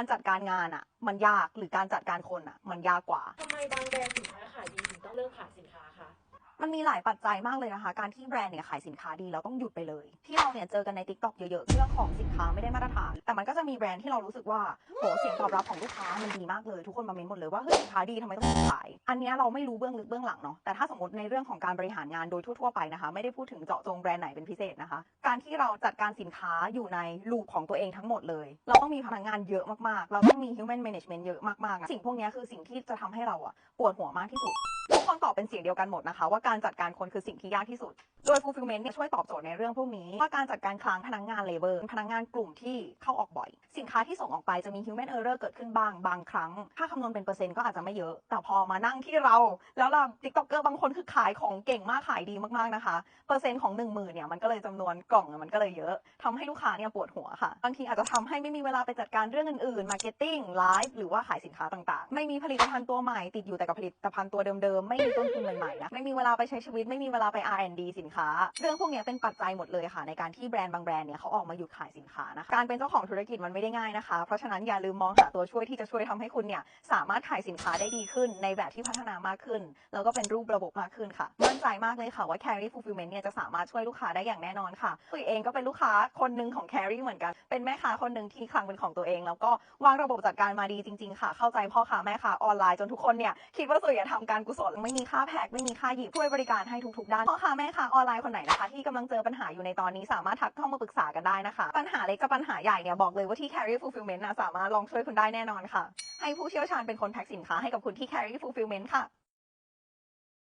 การจัดการงานอะ มันยากหรือการจัดการคนอะ มันยากกว่า ทำไมบางแบรนด์สินค้าขายดีถึงต้องเลิกขายสิน มันมีหลายปัจจัยมากเลยนะคะ การที่แบรนด์เนี่ยขายสินค้าดีเราต้องหยุดไปเลย ที่เราเนี่ยเจอกันใน t ิ k t o k เยอะๆเรื่องของสินค้าไม่ได้มาตรฐาน แต่มันก็จะมีแบรนด์ที่เรารู้สึกว่าโหเสียงตอบรับของลูกค้ามันดีมากเลยทุกคนมาเมนหมดเลยว่าเฮ้ยสินค้าดีทำไมต้องขาย อันนี้เราไม่รู้เบื้องลึกเบื้องหลังเนาะแต่ถ้าสมมติในเรื่องของการบริหารงานโดยทั่วๆไปนะคะ ไม่ได้พูดถึงเจาะจงแบรนด์ไหนเป็นพิเศษนะคะ การที่เราจัดการสินค้าอยู่ในลูปของตัวเองทั้งหมดเลย เราต้องมีพนักงานเยอะมากๆ เราต้องมี human management เยอะมากๆ สิ่งพวกนี้คือสิ่งที่จะทำให้เราอะปวดหัวมากที่สุด คนตอบเป็นเสียงเดียวกันหมดนะคะ ว่าการจัดการคนคือสิ่งที่ยากที่สุด โดย fulfillment เนี่ยช่วยตอบโจทย์ในเรื่องพวกนี้ว่าการจัดการคลังพนักงาน labor พนักงานกลุ่มที่เข้าออกบ่อย สินค้าที่ส่งออกไปจะมี human error เกิดขึ้นบ้างบางครั้ง ถ้าคำนวณเป็นเปอร์เซ็นต์ก็อาจจะไม่เยอะ แต่พอมานั่งที่เรา แล้วเรา tiktoker บางคนคือขายของเก่งมากขายดีมากๆนะคะ เปอร์เซ็นต์ของ1 0,000เนี่ยมันก็เลยจำนวนกล่องมันก็เลยเยอะทำให้ลูกค้าเนี่ยปวดหัวค่ะบางทีอาจจะทำให้ไม่มีเวลาไปจัดการเรื่องอื่นๆ marketing live หรือว่าขายสินค้าต่างๆ ไม่มีผลิตภัณฑ์ตัวใหม่ติดอยู่แต่กับผลิตภัณฑ์ตัวเดิมๆไม่มีต้นทุนใหม่ๆนะไม่มีเวลาไปใช้ชีวิตไม่มีเวลาไป R&D สินค้า เรื่องพวกนี้เป็นปัจจัยหมดเลยค่ะ ในการที่แบรนด์บางแบรนด์เนี่ยเขาออกมาหยุดขายสินค้านะคะการเป็นเจ้าของธุรกิจมันไม่ได้ง่ายนะคะ เพราะฉะนั้นอย่าลืมมองหาตัวช่วยที่จะช่วยทำให้คุณเนี่ยสามารถขายสินค้าได้ดีขึ้น ในแบบที่พัฒนามากขึ้น แล้วก็เป็นรูประบบมากขึ้นค่ะมั่นใจมากเลยค่ะว่า Carry Fulfillment เนี่ยจะสามารถช่วยลูกค้าได้อย่างแน่นอนค่ะตัวเองก็เป็นลูกค้าคนหนึ่งของ Carry เหมือนกัน เป็นแม่ค้าคนหนึ่งที่คลังเป็นของตัวเอง แล้วก็วางระบบจัดการมาดีจริง ๆ ค่ะ เข้าใจพ่อค้าแม่ค้าออนไลน์จนทุกคนเนี่ยคิดว่าสุยทำการกุศลไม่มีค่าแพ็คไม่มีค่าหยิบช่วยบริการให้ทุกๆด้านพ่อค้าแม่ค้าออนไลน์คนไหนนะคะ ที่กำลังเจอปัญหาอยู่ในตอนนี้สามารถทักเข้ามาปรึกษากันได้นะคะ ปัญหาเล็กกับปัญหาใหญ่เนี่ยบอกเลยว่าที่ Carry Fulfillment นะสามารถลองช่วยคุณได้แน่นอนค่ะ ให้ผู้เชี่ยวชาญเป็นคนแพ็คสินค้าให้กับคุณที่ Carry Fulfillment ค่ะ